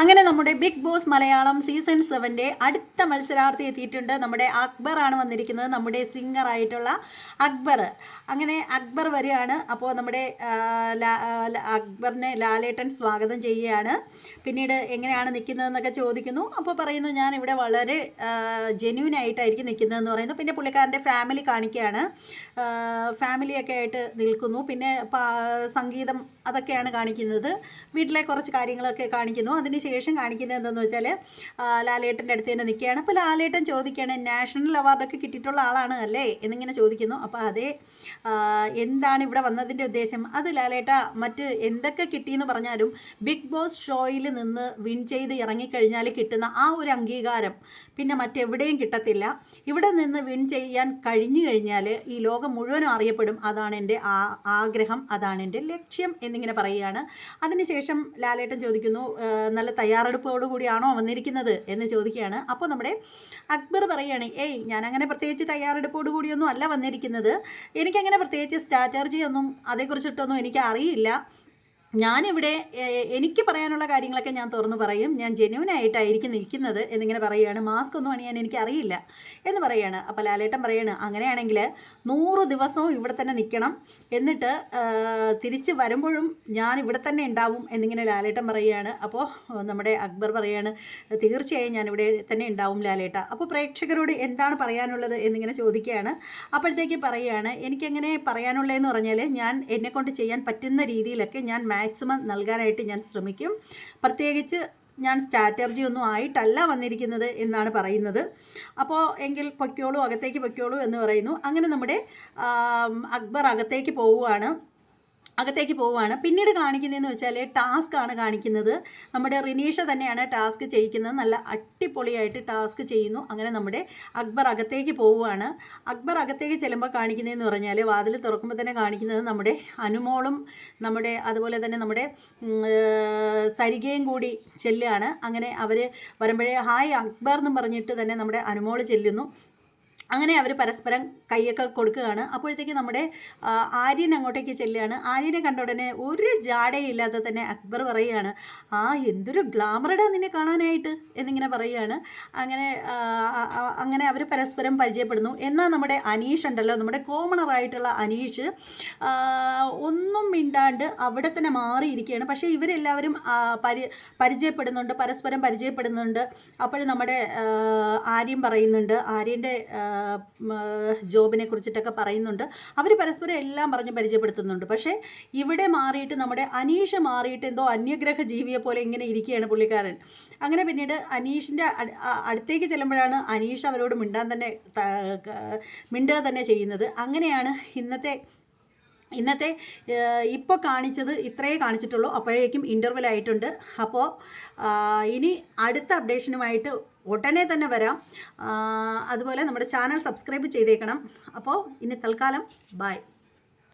അങ്ങനെ നമ്മുടെ big boss Malayalam season സെവന്റെ അടുത്ത മത്സരാർത്ഥി എത്തിയിട്ടുണ്ട്. നമ്മുടെ അക്ബർ ആണ് വന്നിരിക്കുന്നത്. നമ്മുടെ സിംഗർ ആയിട്ടുള്ള അക്ബർ. അങ്ങനെ അക്ബർ വരികയാണ്. അപ്പോൾ നമ്മുടെ അക്ബറിനെ ലാലേട്ടൻ സ്വാഗതം ചെയ്യുകയാണ്. പിന്നീട് എങ്ങനെയാണ് നിൽക്കുന്നതെന്നൊക്കെ ചോദിക്കുന്നു. അപ്പോൾ പറയുന്നു ഞാൻ ഇവിടെ വളരെ ജെന്യൂൻ ആയിട്ടായിരിക്കും നിൽക്കുന്നതെന്ന് പറയുന്നു. പിന്നെ പുള്ളിക്കാരന്റെ ഫാമിലി കാണിക്കുകയാണ്. ഫാമിലിയൊക്കെ ആയിട്ട് നിൽക്കുന്നു. പിന്നെ സംഗീതം അതൊക്കെയാണ് കാണിക്കുന്നത്. വീട്ടിലെ കുറച്ച് കാര്യങ്ങളൊക്കെ കാണിക്കുന്നു. അതിനുശേഷം കാണിക്കുന്നത് എന്താണെന്ന് വെച്ചാൽ ലാലേട്ടന്റെ അടുത്ത് തന്നെ നിൽക്കുകയാണ്. അപ്പോൾ ലാലേട്ടൻ ചോദിക്കുകയാണ് നാഷണൽ അവാർഡൊക്കെ കിട്ടിയിട്ടുള്ള ആളാണ് അല്ലേ? എന്നിങ്ങനെ ചോദിക്കുന്നു. അപ്പോൾ അതേ എന്താണ് ഇവിടെ വന്നതിന്റെ ഉദ്ദേശം? അത് ലാലേട്ട മറ്റ് എന്തൊക്കെ കിട്ടിയെന്ന് പറഞ്ഞാലും ബിഗ് ബോസ് ഷോയിൽ നിന്ന് വിൻ ചെയ്ത് ഇറങ്ങിക്കഴിഞ്ഞാൽ കിട്ടുന്ന ആ ഒരു അംഗീകാരം പിന്നെ മറ്റെവിടെയും കിട്ടത്തില്ല. ഇവിടെ നിന്ന് വിൻ ചെയ്യാൻ കഴിഞ്ഞു കഴിഞ്ഞാൽ ഈ ലോകം മുഴുവനും അറിയപ്പെടും. അതാണ് എന്റെ ആഗ്രഹം അതാണ് എന്റെ ലക്ഷ്യം എന്നിങ്ങനെ പറയുകയാണ്. അതിനുശേഷം ലാലേട്ടൻ ചോദിക്കുന്നു "ആ, നല്ല തയ്യാറെടുപ്പോടു കൂടിയാണോ വന്നിരിക്കുന്നത് എന്ന് ചോദിക്കുകയാണ്. അപ്പോൾ നമ്മുടെ അക്ബർ പറയുകയാണ് ഏയ് ഞാൻ അങ്ങനെ പ്രത്യേകിച്ച് തയ്യാറെടുപ്പോടു കൂടിയൊന്നും അല്ല വന്നിരിക്കുന്നത്. എനിക്കങ്ങനെ പ്രത്യേകിച്ച് സ്ട്രാറ്റജി ഒന്നും അതേക്കുറിച്ചിട്ടൊന്നും എനിക്ക് അറിയില്ല. ഞാനിവിടെ എനിക്ക് പറയാനുള്ള കാര്യങ്ങളൊക്കെ ഞാൻ തുറന്നു പറയും. ഞാൻ ജെന്യൂൻ ആയിട്ടായിരിക്കും നിൽക്കുന്നത് എന്നിങ്ങനെ പറയുകയാണ്. മാസ്ക് ഒന്നും അണിയാൻ എനിക്ക് അറിയില്ല എന്ന് പറയുകയാണ്. അപ്പോൾ ലാലേട്ടൻ പറയാണ് അങ്ങനെയാണെങ്കിൽ നൂറ് ദിവസവും ഇവിടെ തന്നെ നിൽക്കണം. എന്നിട്ട് തിരിച്ച് വരുമ്പോഴും ഞാൻ ഇവിടെ തന്നെ ഉണ്ടാവും എന്നിങ്ങനെ ലാലേട്ടൻ പറയുകയാണ്. അപ്പോൾ നമ്മുടെ അക്ബർ പറയാണ് തീർച്ചയായും ഞാൻ ഇവിടെ തന്നെ ഉണ്ടാവും ലാലേട്ട. അപ്പോൾ പ്രേക്ഷകരോട് എന്താണ് പറയാനുള്ളത് എന്നിങ്ങനെ ചോദിക്കുകയാണ്. അപ്പോഴത്തേക്ക് പറയുകയാണ് എനിക്കെങ്ങനെ പറയാനുള്ളതെന്ന് പറഞ്ഞാൽ ഞാൻ എന്നെക്കൊണ്ട് ചെയ്യാൻ പറ്റുന്ന രീതിയിലൊക്കെ ഞാൻ മാക്സിമം നൽകാനായിട്ട് ഞാൻ ശ്രമിക്കും. പ്രത്യേകിച്ച് ഞാൻ സ്ട്രാറ്റർജി ഒന്നും ആയിട്ടല്ല വന്നിരിക്കുന്നത് എന്നാണ് പറയുന്നത്. അപ്പോൾ എങ്കിൽ പൊയ്ക്കോളൂ അകത്തേക്ക് പൊയ്ക്കോളൂ എന്ന് പറയുന്നു. അങ്ങനെ നമ്മുടെ അക്ബർ അകത്തേക്ക് പോവുകയാണ്. അകത്തേക്ക് പോവുകയാണ്. പിന്നീട് കാണിക്കുന്നതെന്ന് വെച്ചാൽ ടാസ്ക് ആണ് കാണിക്കുന്നത്. നമ്മുടെ റിനീഷ തന്നെയാണ് ടാസ്ക് ചെയ്യിക്കുന്നത്. നല്ല അടിപൊളിയായിട്ട് ടാസ്ക് ചെയ്യുന്നു. അങ്ങനെ നമ്മുടെ അക്ബർ അകത്തേക്ക് പോവുകയാണ്. അക്ബർ അകത്തേക്ക് ചെല്ലുമ്പോൾ കാണിക്കുന്നതെന്ന് പറഞ്ഞാൽ വാതിൽ തുറക്കുമ്പോൾ തന്നെ കാണിക്കുന്നത് നമ്മുടെ അനുമോളും നമ്മുടെ അതുപോലെ തന്നെ നമ്മുടെ സരികയും കൂടി ചെല്ലുകയാണ്. അങ്ങനെ അവർ വരുമ്പോഴേ ഹായ് അക്ബർ എന്ന് പറഞ്ഞിട്ട് തന്നെ നമ്മുടെ അനുമോൾ ചെല്ലുന്നു. അങ്ങനെ അവർ പരസ്പരം കൈയൊക്കെ കൊടുക്കുകയാണ്. അപ്പോഴത്തേക്ക് നമ്മുടെ ആര്യൻ അങ്ങോട്ടേക്ക് ചെല്ലുകയാണ്. ആര്യനെ കണ്ട ഉടനെ ഒരു ജാടയില്ലാതെ തന്നെ അക്ബർ പറയുകയാണ് ആ എന്തൊരു ഗ്ലാമറടാ നിന്നെ കാണാനായിട്ട് എന്നിങ്ങനെ പറയുകയാണ്. അങ്ങനെ അങ്ങനെ അവർ പരസ്പരം പരിചയപ്പെടുന്നു. എന്നാൽ നമ്മുടെ അനീഷ് ഉണ്ടല്ലോ നമ്മുടെ കോമണറായിട്ടുള്ള അനീഷ് ഒന്നും മിണ്ടാണ്ട് അവിടെ തന്നെ മാറിയിരിക്കുകയാണ്. പക്ഷേ ഇവരെല്ലാവരും പരി പരിചയപ്പെടുന്നുണ്ട് പരസ്പരം പരിചയപ്പെടുന്നുണ്ട്. അപ്പോൾ നമ്മുടെ ആര്യം പറയുന്നുണ്ട് ആര്യന്റെ ജോബിനെ കുറിച്ചിട്ടൊക്കെ പറയുന്നുണ്ട്. അവർ പരസ്പരം എല്ലാം പറഞ്ഞ് പരിചയപ്പെടുത്തുന്നുണ്ട്. പക്ഷേ ഇവിടെ മാറിയിട്ട് നമ്മുടെ അനീഷ് മാറിയിട്ട് എന്തോ അന്യഗ്രഹ ജീവിയെ പോലെ ഇങ്ങനെ ഇരിക്കുകയാണ് പുള്ളിക്കാരൻ. അങ്ങനെ പിന്നീട് അനീഷിന്റെ അടുത്തേക്ക് ചെല്ലുമ്പോഴാണ് അനീഷ് അവരോട് മിണ്ടാൻ തന്നെ മിണ്ടുക തന്നെ ചെയ്യുന്നത്. അങ്ങനെയാണ് ഇന്നത്തെ ഇന്നത്തെ ഇപ്പോൾ കാണിച്ചത് ഇത്രയേ കാണിച്ചിട്ടുള്ളൂ. അപ്പോഴേക്കും ഇന്റർവെൽ ആയിട്ടുണ്ട്. അപ്പോൾ ഇനി അടുത്ത അപ്ഡേഷനുമായിട്ട് ഉടനെ തന്നെ വരാം. അതുപോലെ നമ്മുടെ ചാനൽ സബ്സ്ക്രൈബ് ചെയ്തേക്കണം. അപ്പോൾ ഇനി തൽക്കാലം ബൈ.